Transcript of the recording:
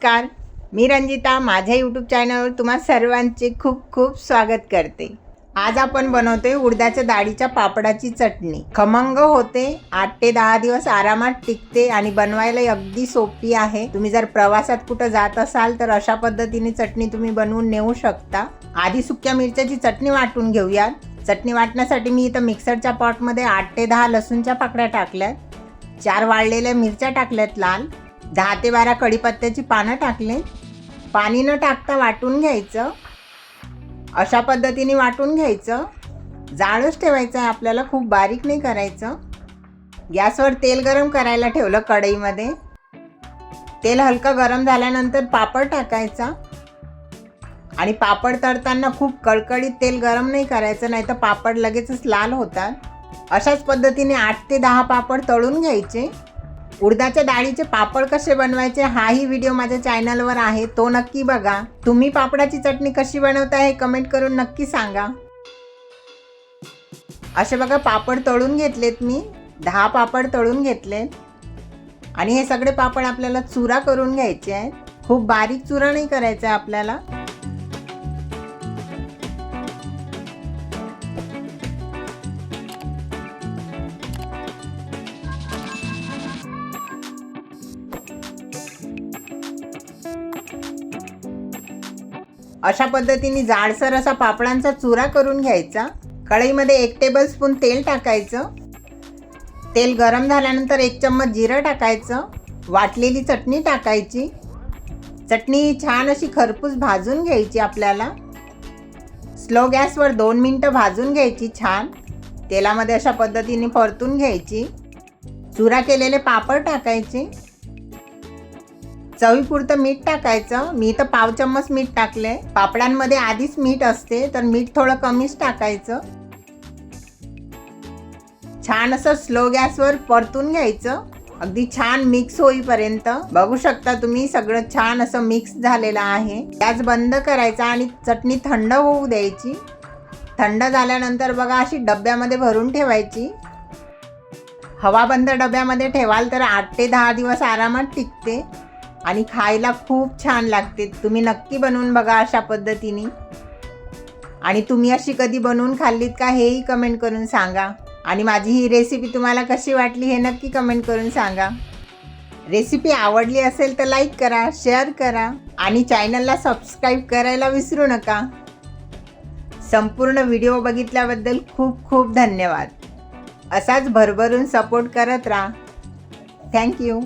नमस्कार. मी रंजिता माझ्या यूट्यूब चॅनलवर तुम्हा सर्वांचे खूप खूप स्वागत करते. आज आपण बनवतोय उडदाच्या डाळीच्या पापडाची चटणी. खमंग होते आठ ते दहा दिवस आरामात टिकते आणि बनवायला अगदी सोपी आहे. तुम्ही जर प्रवासात कुठं जात असाल तर अशा पद्धतीने चटणी तुम्ही बनवून नेऊ शकता. आधी सुक्या मिरच्याची चटणी वाटून घेऊयात. चटणी वाटण्यासाठी मी इथं मिक्सरच्या पॉटमध्ये आठ ते दहा लसूणच्या पाकड्या टाकल्यात. चार वाळलेल्या मिरच्या टाकल्यात लाल. दहा ते बारा कढीपत्त्याची पानं टाकले. पाणी न टाकता वाटून घ्यायचं. अशा पद्धतीने वाटून घ्यायचं. जाळच ठेवायचं आहे आपल्याला खूप बारीक नाही करायचं. गॅसवर तेल गरम करायला ठेवलं कढईमध्ये. तेल हलकं गरम झाल्यानंतर पापड टाकायचा. आणि पापड तळताना खूप कळकळीत तेल गरम नाही करायचं नाही तर पापड लगेचच लाल होतात. अशाच पद्धतीने आठ ते दहा पापड तळून घ्यायचे. उडदाच्या डाळीचे पापड कसे बनवायचे हाही व्हिडिओ माझ्या चॅनलवर आहे. तो नक्की बघा. तुम्ही पापडाची चटणी कशी बनवता हे कमेंट करून नक्की सांगा. असे बघा पापड तळून घेतलेत मी. दहा पापड तळून घेतलेत. आणि हे सगळे पापड आपल्याला चुरा करून घ्यायचे आहेत. खूप बारीक चुरा नाही करायचा आहे आपल्याला. अशा पद्धतीने जाडसर असा पापडांचा चुरा करून घ्यायचा. कढईमध्ये एक टेबल स्पून तेल टाकायचं. तेल गरम झाल्यानंतर एक चम्मच जिरं टाकायचं. वाटलेली चटणी टाकायची. चटणी छान अशी खरपूस भाजून घ्यायची आपल्याला. स्लो गॅसवर दोन मिनटं भाजून घ्यायची छान. तेलामध्ये अशा पद्धतीने परतून घ्यायची. चुरा केलेले पापड टाकायचे. चवीपुरतं मीठ टाकायचं. मी तर पाव चम्मच मीठ टाकले पापडांमध्ये आधीच मीठ असते तर मीठ थोडं कमीच टाकायचं. छान असं स्लो गॅसवर परतून घ्यायचं. अगदी छान मिक्स होईपर्यंत. बघू शकता तुम्ही सगळं छान असं मिक्स झालेलं आहे. गॅस बंद करायचा आणि चटणी थंड होऊ द्यायची. थंड झाल्यानंतर बघा अशी डब्यामध्ये भरून ठेवायची. हवाबंद डब्यामध्ये ठेवाल तर आठ ते दहा दिवस आरामात टिकते. आणि खायला खूप छान लागते. तुम्ही नक्की बनवून बघा अशा पद्धतीने. आणि तुम्ही अशी कधी बनवून खाल्लीत का हेही कमेंट करून सांगा. आणि माझी ही रेसिपी तुम्हाला कशी वाटली हे नक्की कमेंट करून सांगा. रेसिपी आवडली असेल तर लाईक करा शेअर करा आणि चॅनलला सबस्क्राईब करायला विसरू नका. संपूर्ण व्हिडिओ बघितल्याबद्दल खूप खूप धन्यवाद. असाच भरभरून सपोर्ट करत राहा. थँक्यू